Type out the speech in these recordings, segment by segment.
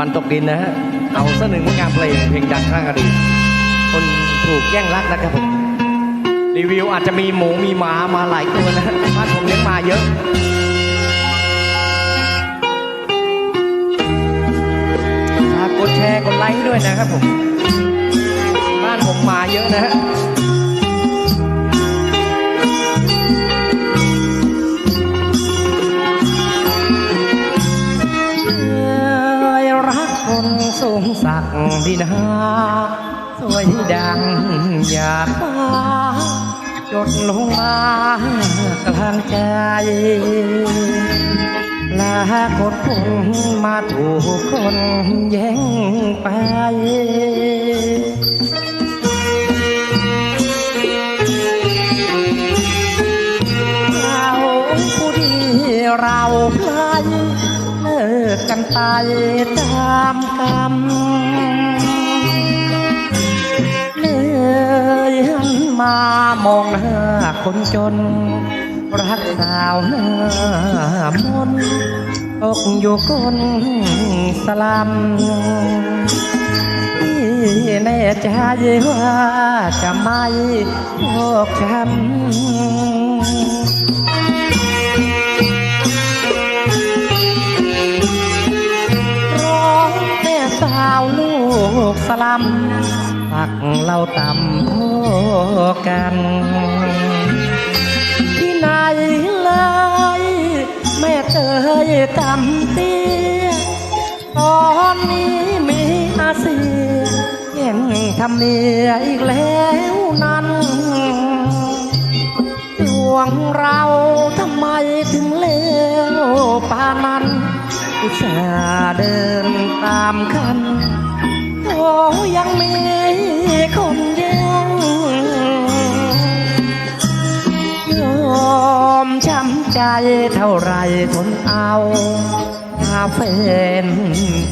วันตกดินนะฮะ เอาสักหนึ่งผลงานเพลงเพลงดังข้างอดีตคนถูกแย่งรักนะครับผมรีวิวอาจจะมีหมูมีหมามาหลายตัวนะฮะบ้านผมเลี้ยงมาเยอะฝากกดแชร์กดไลค์ให้ด้วยนะครับผม บ้านผมมาเยอะนะฮะ สักดิ์ดินาสวยดังอยากฟ้าจดลงมากลางใจ ลากดคงมาถูกคนแย่งไปเราผู้ดีเราพลาย กกันไปตามกรรมเลยหันมามองหน้าคนจน รักสาวหน้ามนต์อกอยู่คนสลัมที่แน่ใจว่าจะไม่โชคช้ำ กสลัมปักเราต่ำโทกัน ที่ไหนเลยแม่เตยตำเตี้ยตอนนี้มีอาเซียแย่งทำเนียอีกแล้วนั้นดวงเราทำไมถึงเลวปานั้นอุตส่าห์เดินตามคัน ยังมีคนแย่งยอมช้ำใจเท่าไรทนเอาพาแฟน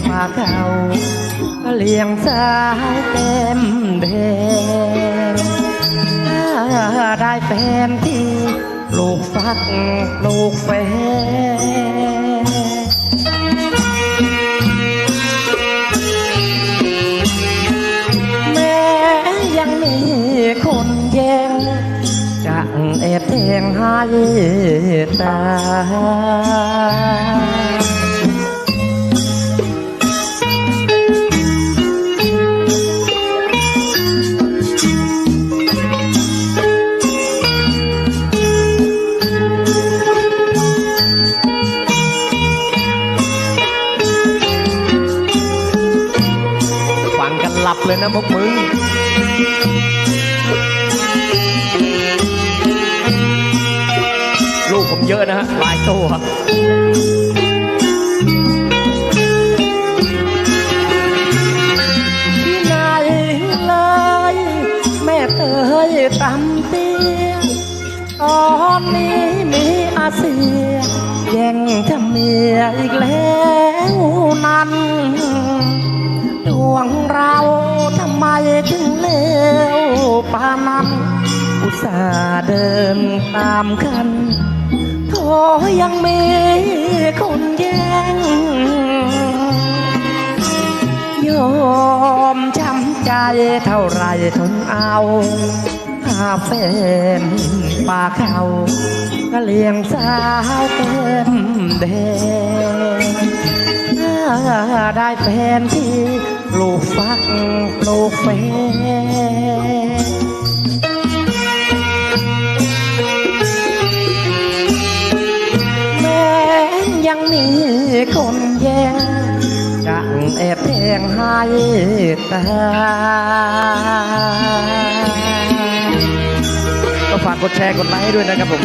พาเขาเลี้ยงสาวเต็มแดงถ้าได้แฟนที่ลูกฟักลูกแฟน ให้ตายฟังกันหลับเลยนะพวกมึง หลายตัวที่ไหนเลย แม่เตยตำเตี้ยตอนนี้มีอาเซียแย่งทำเมียอีกแล้วนั้นดวงเราทำไมถึงเลวปานนั้นอุตส่าห์เดินตามกัน ยังมีคนแย่งยอมช้ำใจเท่าไรทนเอาหาแฟนปากเขาก็เลี้ยงสาวเต็มแดงถ้าได้แฟนที่ปลูกฟักปลูกแฟน ยังมีคนแย่งจะแอบแทงให้ตาก็ฝากกดแชร์กดไลค์ให้ด้วยนะครับผม